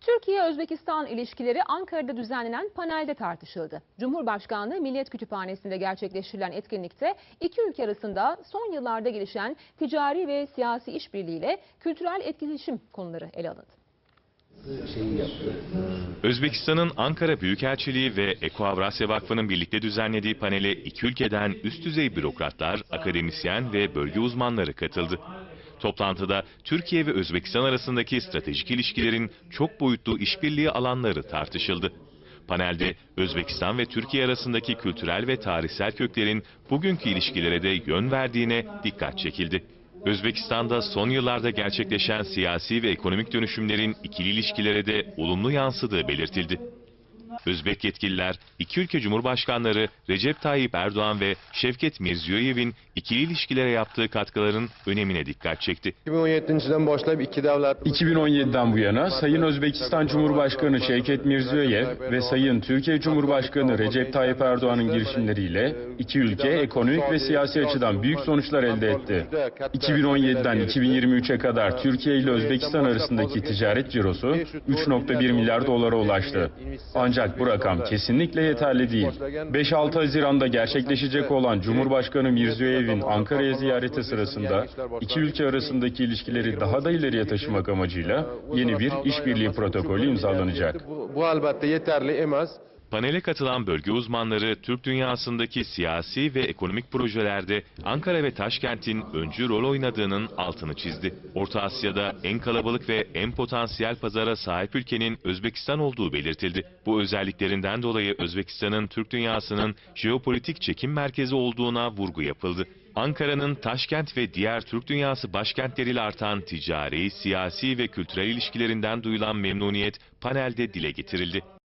Türkiye-Özbekistan ilişkileri Ankara'da düzenlenen panelde tartışıldı. Cumhurbaşkanlığı Milliyet Kütüphanesi'nde gerçekleştirilen etkinlikte iki ülke arasında son yıllarda gelişen ticari ve siyasi işbirliğiyle kültürel etkileşim konuları ele alındı. Özbekistan'ın Ankara Büyükelçiliği ve Eko Avrasya Vakfı'nın birlikte düzenlediği panele iki ülkeden üst düzey bürokratlar, akademisyen ve bölge uzmanları katıldı. Toplantıda Türkiye ve Özbekistan arasındaki stratejik ilişkilerin çok boyutlu işbirliği alanları tartışıldı. Panelde Özbekistan ve Türkiye arasındaki kültürel ve tarihsel köklerin bugünkü ilişkilere de yön verdiğine dikkat çekildi. Özbekistan'da son yıllarda gerçekleşen siyasi ve ekonomik dönüşümlerin ikili ilişkilere de olumlu yansıdığı belirtildi. Özbek yetkililer iki ülke cumhurbaşkanları Recep Tayyip Erdoğan ve Şevket Mirziyoyev'in ikili ilişkilere yaptığı katkıların önemine dikkat çekti. 2017'den başlayıp iki devlet 2017'den bu yana Sayın Özbekistan Cumhurbaşkanı Şevket Mirziyoyev ve Sayın Türkiye Cumhurbaşkanı Recep Tayyip Erdoğan'ın girişimleriyle iki ülke ekonomik ve siyasi açıdan büyük sonuçlar elde etti. 2017'den 2023'e kadar Türkiye ile Özbekistan arasındaki ticaret cirosu 3.1 milyar dolara ulaştı. Ancak bu rakam kesinlikle yeterli değil. 5-6 Haziran'da gerçekleşecek olan Cumhurbaşkanı Mirziyoyev'in Ankara'ya ziyareti sırasında iki ülke arasındaki ilişkileri daha da ileriye taşımak amacıyla yeni bir işbirliği protokolü imzalanacak. Bu, bu elbette yeterli emez. Panele katılan bölge uzmanları Türk dünyasındaki siyasi ve ekonomik projelerde Ankara ve Taşkent'in öncü rol oynadığının altını çizdi. Orta Asya'da en kalabalık ve en potansiyel pazara sahip ülkenin Özbekistan olduğu belirtildi. Bu özelliklerinden dolayı Özbekistan'ın Türk dünyasının jeopolitik çekim merkezi olduğuna vurgu yapıldı. Ankara'nın Taşkent ve diğer Türk dünyası başkentleriyle artan ticari, siyasi ve kültürel ilişkilerinden duyulan memnuniyet panelde dile getirildi.